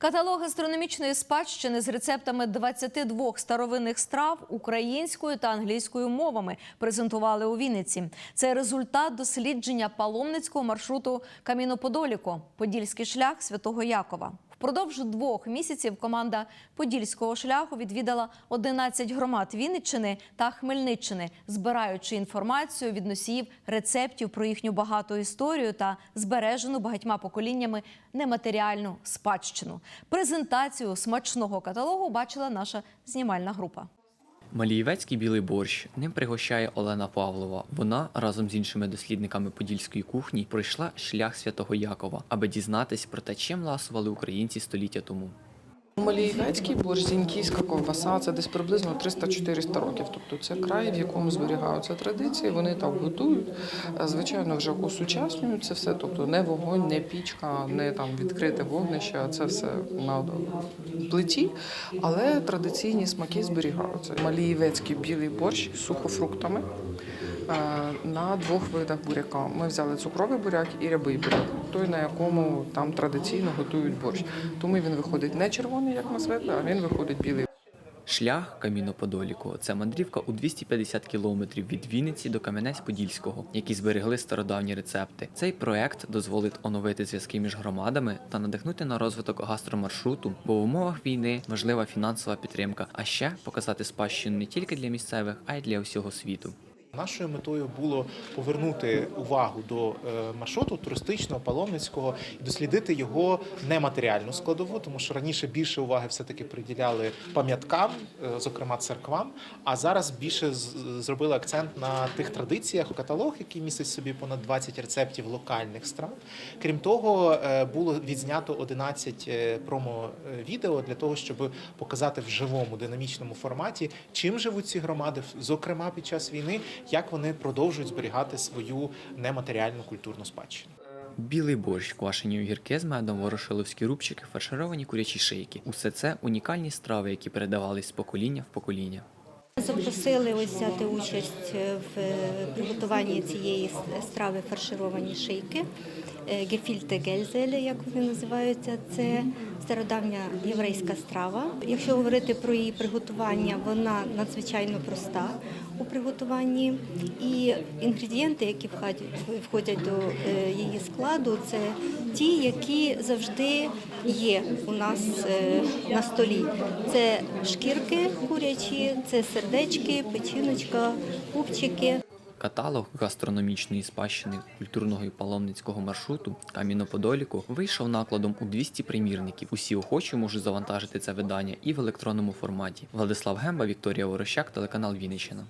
Каталог гастрономічної спадщини з рецептами 22 старовинних страв українською та англійською мовами презентували у Вінниці. Це результат дослідження паломницького маршруту Каміноподоліко Подільський шлях Святого Якова. Впродовж двох місяців команда Подільського шляху відвідала 11 громад Вінниччини та Хмельниччини, збираючи інформацію від носіїв рецептів про їхню багату історію та збережену багатьма поколіннями нематеріальну спадщину. Презентацію смачного каталогу бачила наша знімальна група. Малієвецький білий борщ ним пригощає Олена Павлова. Вона разом з іншими дослідниками подільської кухні пройшла шлях святого Якова, аби дізнатись про те, чим ласували українці століття тому. Малієвецький борщ, зіньківська ковбаса це десь приблизно 300-400 років. Тобто це край, в якому зберігаються традиції. Вони так готують. Е, Звичайно, вже осучаснюють це все. Тобто не вогонь, не пічка, не там відкрите вогнище. Це все на плиті. Але традиційні смаки зберігаються. Малієвецький білий борщ з сухофруктами. Е, На двох видах буряка. Ми взяли цукровий буряк і рябий буряк, той, на якому там традиційно готують борщ. Тому він виходить не червоний, як на звикли, а він виходить білий. Шлях Каміноподоліку це мандрівка у 250 кілометрів від Вінниці до Кам'янець-Подільського, які зберегли стародавні рецепти. Цей проект дозволить оновити зв'язки між громадами та надихнути на розвиток гастромаршруту, бо в умовах війни важлива фінансова підтримка, а ще показати спадщину не тільки для місцевих, а й для всього світу. Нашою метою було повернути увагу до е, маршруту туристичного, паломницького і дослідити його нематеріальну складову, тому що раніше більше уваги все-таки приділяли пам'яткам, е, зокрема церквам. А зараз більше зробили акцент на тих традиціях. Каталог, який містить собі понад 20 рецептів локальних страв. Крім того, е, було відзнято 11 е, промо-відео для того, щоб показати в живому динамічному форматі, чим живуть ці громади, зокрема під час війни, як вони продовжують зберігати свою нематеріальну культурну спадщину. Білий борщ, квашені огірки з медом, ворошиловські рубчики, фаршировані курячі шийки. Усе це унікальні страви, які передавались з покоління в покоління. Запросили ось взяти участь в е, приготуванні цієї страви фаршировані шийки. Е, Гефільте гельзеле, як вони називаються, це стародавня єврейська страва. Якщо говорити про її приготування, вона надзвичайно проста у приготуванні. І інгредієнти, які входять, до е, її складу, це ті, які завжди є у нас на столі. Це шкірки курячі, це сердечки, печіночка, купчики. Каталог гастрономічної спадщини культурного і паломницького маршруту Каміноподоліку вийшов накладом у 200 примірників. Усі охочі можуть завантажити це видання і в електронному форматі. Владислав Гемба, Вікторія Ворощак, телеканал Вінниччина.